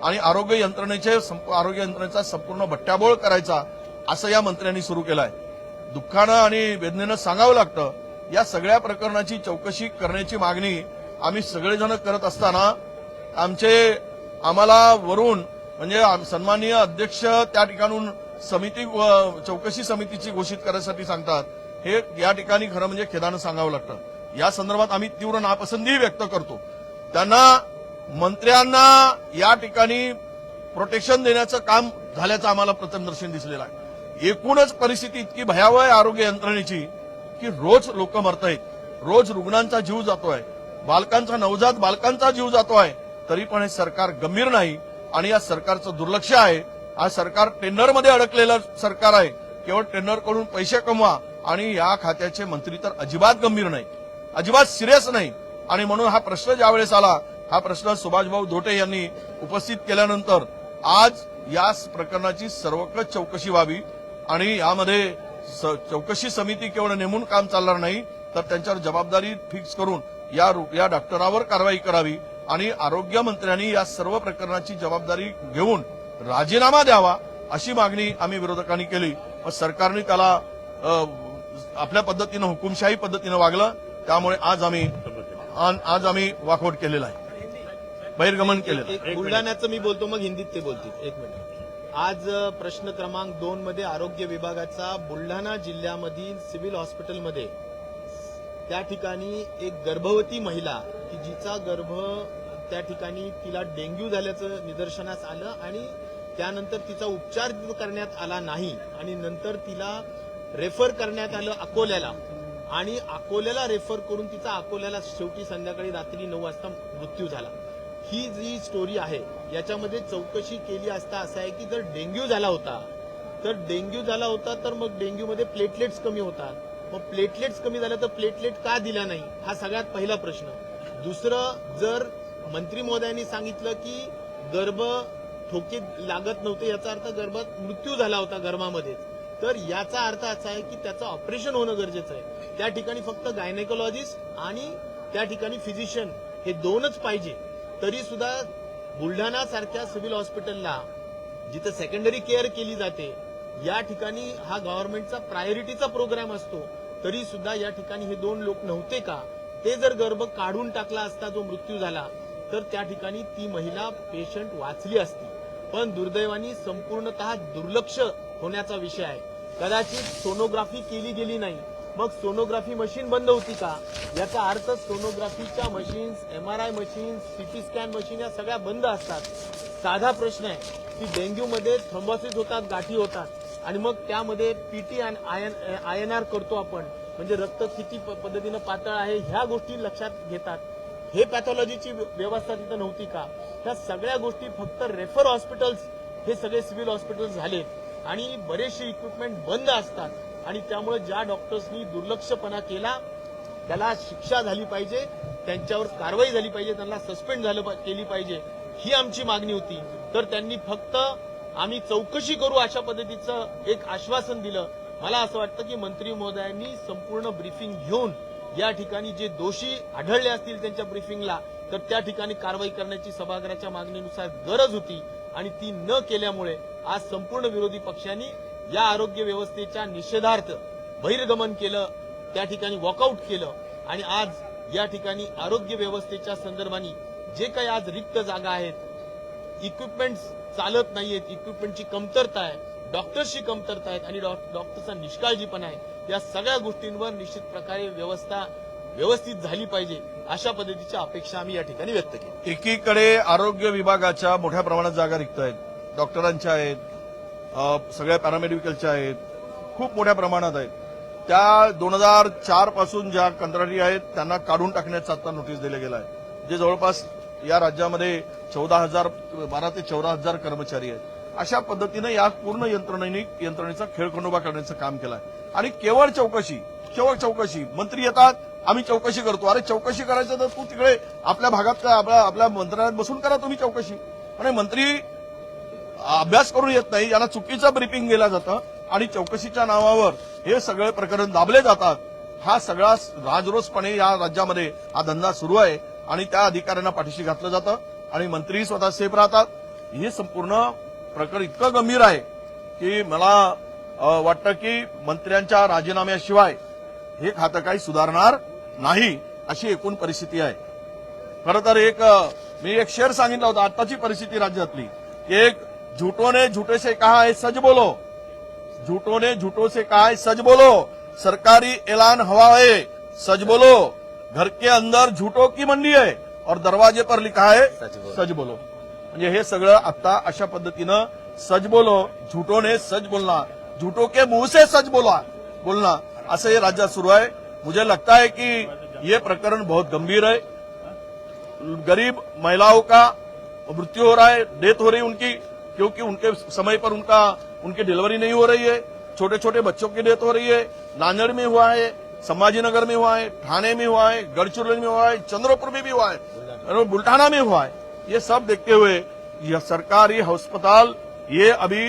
आणि आरोग्य यंत्रणेचे आरोग्य यंत्रणेचा संपूर्ण भट्ट्याबोळ करायचा असं या मंत्र्यांनी सुरू केलाय. दुःखानं आणि वेदनेनं सांगावं लागतं या सगळ्या प्रकरणाची चौकशी करण्याची मागणी आम्ही सगळेजण करत असताना आमचे आम्हाला वरून म्हणजे सन्माननीय अध्यक्ष त्या ठिकाणून समिती चौकशी समितीची घोषित करण्यासाठी सांगतात. हे या ठिकाणी खरं म्हणजे खेदानं सांगावं लागतं. या संदर्भात आम्ही तीव्र नापसंतीही व्यक्त करतो. त्यांना मंत्र्यांना या ठिकाणी प्रोटेक्शन देण्याचं काम झाल्याचं आम्हाला प्रथमदर्शन दिसलेलं आहे. एकूणच परिस्थिती इतकी भयावह आहे आरोग्य यंत्रणेची की रोज लोक मरतायत. रोज रुग्णांचा जीव जातोय. बालकांचा नवजात बालकांचा जीव जातोय. तरी पण हे सरकार गंभीर नाही आणि या सरकारचं दुर्लक्ष आहे. हा सरकार टेंडरमध्ये अडकलेलं सरकार आहे. केवळ टेंडरकडून पैसे कमवा आणि या खात्याचे मंत्री तर अजिबात गंभीर नाही. अजिबात सिरियस नाही. आणि म्हणून हा प्रश्न ज्यावेळेस आला हा प्रश्न सुभाषभाऊ धोटे यांनी उपस्थित केल्यानंतर आज या प्रकरणाची सर्वकष चौकशी व्हावी आणि यामध्ये चौकशी समिती केवळ नेमून काम चालणार नाही तर त्यांच्यावर जबाबदारी फिक्स करून या या डॉक्टरावर कारवाई करावी आणि आरोग्य मंत्र्यांनी या सर्व प्रकरणाची जबाबदारी घेऊन राजीनामा द्यावा अशी मागणी आम्ही विरोधकांनी केली. पण सरकारने त्याला आपल्या पद्धतीनं हुकुमशाही पद्धतीनं वागलं त्यामुळे आज आम्ही आज आम्ही वाकआउट केलेला आहे. बहिर्गमन. एक बुलढाण्याचं मी बोलतो मग हिंदीत ते बोलतील. एक मिनिट. आज प्रश्न क्रमांक दोन मध्ये आरोग्य विभागाचा बुलढाणा जिल्ह्यामधील सिव्हिल हॉस्पिटलमध्ये त्या ठिकाणी एक गर्भवती महिला की जिचा गर्भ त्या ठिकाणी तिला डेंग्यू झाल्याचं निदर्शनास आलं आणि त्यानंतर तिचा उपचार करण्यात आला नाही आणि नंतर तिला रेफर करण्यात आलं अकोल्याला. आणि अकोल्याला रेफर करून तिचा अकोल्याला शेवटी संध्याकाळी रात्री नऊ वाजता मृत्यू झाला. ही जी स्टोरी आहे याच्यामध्ये चौकशी केली असता असं आहे की जर डेंग्यू झाला होता तर डेंग्यू झाला होता तर मग डेंग्यूमध्ये प्लेटलेट्स कमी होतात. मग प्लेटलेट्स कमी झाल्या तर प्लेटलेट का दिला नाही? हा सगळ्यात पहिला प्रश्न. दुसरं जर मंत्री महोदयांनी सांगितलं की गर्भ ठोके लागत नव्हते याचा अर्थ गर्भात मृत्यू झाला होता गर्भामध्ये तर याचा अर्थ असा आहे की त्याचं ऑपरेशन होणं गरजेचं आहे. त्या ठिकाणी फक्त गायनेकोलॉजिस्ट आणि त्या ठिकाणी फिजिशियन हे दोनच पाहिजे. तरी सुद्धा बुलढाणा सारख्या सिव्हिल हॉस्पिटलला जिथे सेकंडरी केअर केली जाते या ठिकाणी हा गव्हर्नमेंटचा प्रायोरिटीचा प्रोग्राम असतो. तरी सुद्धा या ठिकाणी हे दोन लोक नव्हते का? ते जर गर्भ काढून टाकला असता जो मृत्यू झाला तर त्या ठिकाणी ती महिला पेशंट वाचली असती. पण दुर्दैवानी संपूर्णतः दुर्लक्ष होण्याचा विषय आहे. कदाचित सोनोग्राफी केली गेली नाही. मग सोनोग्राफी मशीन बंद होती का? याचा अर्थ सोनोग्राफीच्या machines M R I machines CT scan machine या सगळ्या बंद असतात. साधा प्रश्न आहे की डेंग्यू मध्ये थ्रोम्बॉसिस होतात गाठी होतात. आणि मग त्यामध्ये पीटी आणि आयन आय आर करतो आपण. म्हणजे रक्त किती प- पद्धतीनं पातळ आहे ह्या गोष्टी लक्षात घेतात. हे पॅथॉलॉजीची व्यवस्था तिथं नव्हती का? ह्या सगळ्या गोष्टी फक्त रेफर हॉस्पिटल्स हे सगळे सिव्हिल हॉस्पिटल्स झालेत. आणि बरेचसे इक्विपमेंट बंद असतात. आणि त्यामुळे ज्या डॉक्टर्सनी दुर्लक्षपणा केला त्याला शिक्षा झाली पाहिजे त्यांच्यावर कारवाई झाली पाहिजे त्यांना सस्पेंड झालं केली पाहिजे ही आमची मागणी होती. तर त्यांनी फक्त आम्ही चौकशी करू अशा पद्धतीचं एक आश्वासन दिलं. मला असं वाटतं की मंत्री महोदयांनी संपूर्ण ब्रीफिंग घेऊन या ठिकाणी जे दोषी आढळले असतील त्यांच्या ब्रीफिंगला तर त्या ठिकाणी कारवाई करण्याची सभागृहाच्या मागणीनुसार गरज होती. आणि ती न केल्यामुळे आज संपूर्ण विरोधी पक्षांनी या आरोग्य व्यवस्थेच्या निषेधार्थ बहिर्गमन केलं त्या ठिकाणी वॉकआउट केलं आणि आज या ठिकाणी आरोग्य व्यवस्थेच्या संदर्भाने जे काही आज रिक्त जागा आहेत इक्विपमेंट चालत नाहीयेत इक्विपमेंटची कमतरता आहे डॉक्टर्सची कमतरता आहेत आणि डॉक्टरचा निष्काळजीपणा आहे या सगळ्या गोष्टींवर निश्चित प्रकारे व्यवस्था व्यवस्थित झाली पाहिजे अशा पद्धतीची अपेक्षा आम्ही या ठिकाणी व्यक्त केली एकीकडे आरोग्य विभागाच्या मोठ्या प्रमाणात जागा रिक्त आहेत डॉक्टरांच्या आहेत सगळ्या पॅरामेडिकलच्या आहेत. खूप मोठ्या प्रमाणात आहेत. त्या दोन हजार चारपासून ज्या कंत्राटी आहेत त्यांना काढून टाकण्याचा आता नोटीस दिले गेला आहे जे जवळपास या राज्यामध्ये चौदा हजार बारा ते चौदा हजार कर्मचारी आहेत. अशा पद्धतीनं या पूर्ण यंत्रणेने यंत्रणेचा खेळखंडोबा करण्याचं काम केलं आहे आणि केवळ चौकशी केवळ चौकशी. मंत्री येतात आम्ही चौकशी करतो. अरे चौकशी करायचं तर तू तिकडे आपल्या भागात आपल्या आपल्या मंत्रालयात बसून करा तुम्ही चौकशी. आणि मंत्री अभ्यास करून येत नाही याला चुकीचं ब्रिफिंग दिलं जातं आणि चौकशीच्या नावावर हे सगळे प्रकरण दाबले जातात. हा सगळा राजरोसपणे या राज्यामध्ये हा धंदा सुरू आहे आणि त्या अधिकाऱ्यांना पाठीशी घातलं जातं आणि मंत्री स्वतः सेफ राहतात. हे संपूर्ण प्रकरण इतकं गंभीर आहे की मला वाटतं की मंत्र्यांच्या राजीनाम्याशिवाय हे खातं काही सुधारणार नाही अशी एकूण परिस्थिती आहे. खरं तर एक मी एक शेर सांगितला होता आताची परिस्थिती राज्यातली. एक झूठो ने झूठे से कहा है सच बोलो। झूठो ने झूठों से कहा है सच बोलो। सरकारी ऐलान हवा है सच बोलो। घर के अंदर झूठों की मंडी है और दरवाजे पर लिखा है सच बोलो. म्हणजे हे सगळं आता अशा पद्धतीनं सच बोलो झूठो ने सच बोलना। झूठों के मुँह से सच बोला बोलना। असं हे राज्यात सुरू आहे. मुझे लगता है कि ये प्रकरण बहुत गंभीर है गरीब महिलाओं का मृत्यु हो रहा है डेथ हो रही उनकी। क्योंकि उनके समय पर उनका उनकी डिलीवरी नहीं हो रही है। छोटे छोटे बच्चों की डेथ हो रही है। नांदेड़ में हुआ है संभाजीनगर में हुआ है ठाणे में हुआ है गढ़चिरौली में हुआ है चंद्रपुर में भी हुआ है बुल्ढाना में हुआ है। ये सब देखते हुए यह सरकारी अस्पताल ये अभी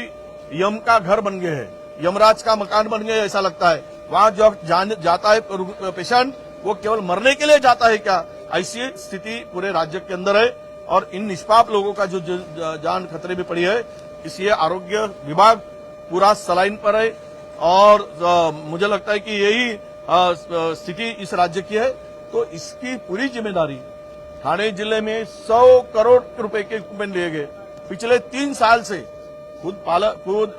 यम का घर बन गए हैं। यमराज का मकान बन गए ऐसा लगता है। वहाँ जो जान, जाता है पेशेंट वो केवल मरने के लिए जाता है क्या? ऐसी स्थिति पूरे राज्य के अंदर है। और इन निष्पाप लोगों का जो जान खतरे में पड़ी है, इसलिए आरोग्य विभाग पूरा सलाइन पर है और मुझे लगता है कि यही स्थिति इस राज्य की है। तो इसकी पूरी ज़िम्मेदारी थाने ज़िले में सौ करोड़ रुपए के इक्विपमेंट लिए गए। पिछले तीन साल से खुद पालक, खुद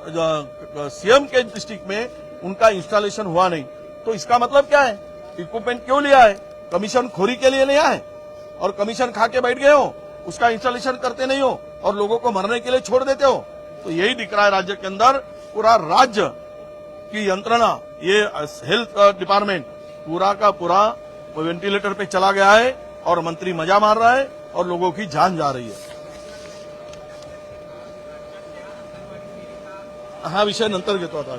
सीएम के डिस्ट्रिक्ट में उनका इंस्टॉलेशन हुआ नहीं। तो इसका मतलब क्या है इक्विपमेंट क्यों लिया है? कमीशन खोरी के लिए लिया है? और कमीशन खा के बैठ गए हो? उसका इंस्टॉलेशन करते नहीं हो और लोगों को मरने के लिए छोड़ देते हो तो यही दिख रहा है राज्य के अंदर पूरा राज्य की यंत्रणा, ये हेल्थ डिपार्टमेंट पूरा का पूरा वेंटिलेटर पे चला गया है और मंत्री मज़ा मार रहा है और लोगों की जान जा रही है। हा, विषय नंतर घेतो आता